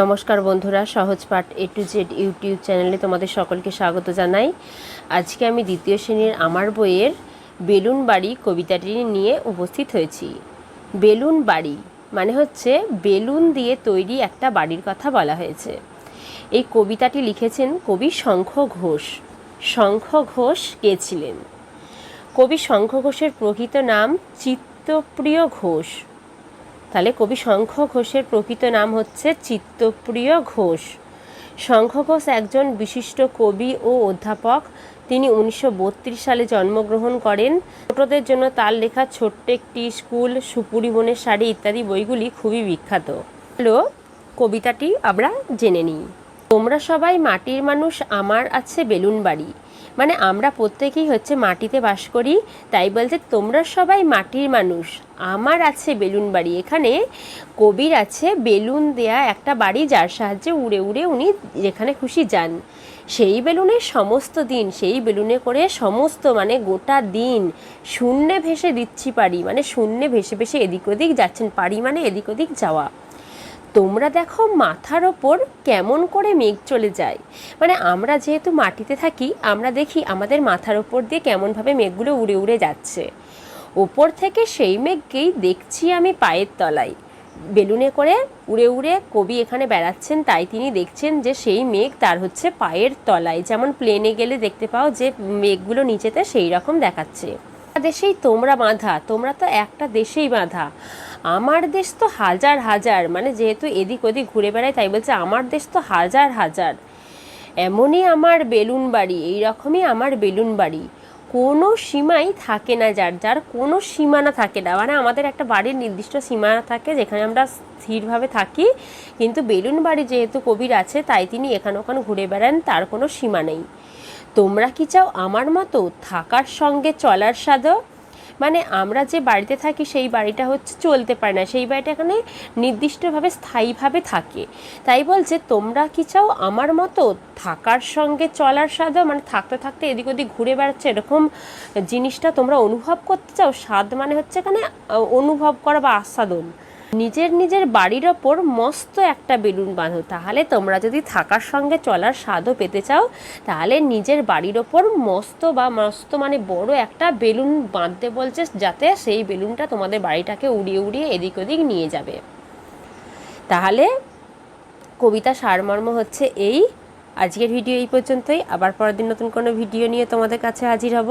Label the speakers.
Speaker 1: নমস্কার বন্ধুরা, সহজ পাঠ এ টু জেড ইউটিউব চ্যানেলে তোমাদের সকলকে স্বাগত জানাই। আজকে আমি দ্বিতীয় শ্রেণির আমার বইয়ের বেলুন বাড়ি কবিতাটি নিয়ে উপস্থিত হয়েছি। বেলুন বাড়ি মানে হচ্ছে বেলুন দিয়ে তৈরি একটা বাড়ির কথা বলা হয়েছে। এই কবিতাটি লিখেছেন কবি শঙ্খ ঘোষ। শঙ্খ ঘোষ কে ছিলেন? কবি শঙ্খ ঘোষের প্রকৃত নাম চিত্তপ্রিয় ঘোষ। তাহলে কবি শঙ্খ ঘোষের প্রকৃত নাম হচ্ছে চিত্তপ্রিয় ঘোষ। শঙ্খ ঘোষ একজন বিশিষ্ট কবি ও অধ্যাপক। তিনি উনিশশো বত্রিশ সালে জন্মগ্রহণ করেন। ছোটদের জন্য তার লেখা ছোট্ট একটি স্কুল, সুপুরি বনের শাড়ি ইত্যাদি বইগুলি খুবই বিখ্যাত। হলো কবিতাটি আমরা জেনে নিই। তোমরা সবাই মাটির মানুষ, আমার আছে বেলুন বাড়ি। মানে আমরা প্রত্যেকেই হচ্ছে মাটিতে বাস করি, তাই বলছে তোমরা সবাই মাটির মানুষ। আমার আছে বেলুন বাড়ি, এখানে কবির আছে বেলুন দেয়া একটা বাড়ি যার সাহায্যে উড়ে উড়ে উনি যেখানে খুশি যান। সেই বেলুনে সমস্ত দিন, সেই বেলুনে করে সমস্ত মানে গোটা দিন শূন্যে ভেসে দিচ্ছি পারি মানে শূন্যে ভেসে ভেসে এদিক ওদিক যাচ্ছেন পারি মানে এদিক ওদিক যাওয়া। তোমরা দেখো মাথার ওপর কেমন করে মেঘ চলে যায়। মানে আমরা যেহেতু মাটিতে থাকি, আমরা দেখি আমাদের মাথার ওপর দিয়ে কেমনভাবে মেঘগুলো উড়ে উড়ে যাচ্ছে। ওপর থেকে সেই মেঘকেই দেখছি আমি পায়ের তলায়। বেলুনে করে উড়ে উড়ে কবি এখানে বেড়াচ্ছেন, তাই তিনি দেখছেন যে সেই মেঘ তার হচ্ছে পায়ের তলায়। যেমন প্লেনে গেলে দেখতে পাও যে মেঘগুলো নিচেতে সেই রকম দেখাচ্ছে। দেশেই তোমরা বাঁধা, তোমরা তো একটা দেশেই বাঁধা। আমার দেশ তো হাজার হাজার মানে যেহেতু এদিক ওদিক ঘুরে বেড়ায় তাই বলছে আমার দেশ তো হাজার হাজার। এমনই আমার বেলুন বাড়ি এই রকমই আমার বেলুন বাড়ি। কোনো সীমাই থাকে না যার যার কোনো সীমানা থাকে না। মানে আমাদের একটা বাড়ির নির্দিষ্ট সীমানা থাকে যেখানে আমরা স্থিরভাবে থাকি, কিন্তু বেলুন বাড়ি যেহেতু কবির আছে, তাই তিনি এখানে ওখানে ঘুরে বেড়ান, তার কোনো সীমা নেই। তোমরা কি চাও আমার মতো থাকার সঙ্গে চলার স্বাদও মানে আমরা যে বাড়িতে থাকি সেই বাড়িটা হচ্ছে চলতে পারে না। সেই বাড়িটা এখানে নির্দিষ্টভাবে স্থায়ীভাবে থাকে। তাই বলছে, তোমরা কি চাও আমার মতো থাকার সঙ্গে চলার স্বাদও মানে থাকতে থাকতে এদিক ওদিক ঘুরে বেড়াচ্ছে এরকম জিনিসটা তোমরা অনুভব করতে চাও? স্বাদ মানে হচ্ছে এখানে অনুভব করা বা আস্বাদন। নিজের নিজের বাড়ির ওপর মস্ত একটা বেলুন বাঁধো। তাহলে তোমরা যদি থাকার সঙ্গে চলার স্বাদও পেতে চাও, তাহলে নিজের বাড়ির ওপর মস্ত বা মস্ত মানে বড় একটা বেলুন বাঁধতে বলছে, যাতে সেই বেলুনটা তোমাদের বাড়িটাকে উড়িয়ে উড়িয়ে এদিক ওদিক নিয়ে যাবে। তাহলে কবিতা সারমর্ম হচ্ছে এই। আজকের ভিডিও এই পর্যন্তই। আবার পরের দিন নতুন কোনো ভিডিও নিয়ে তোমাদের কাছে হাজির হব।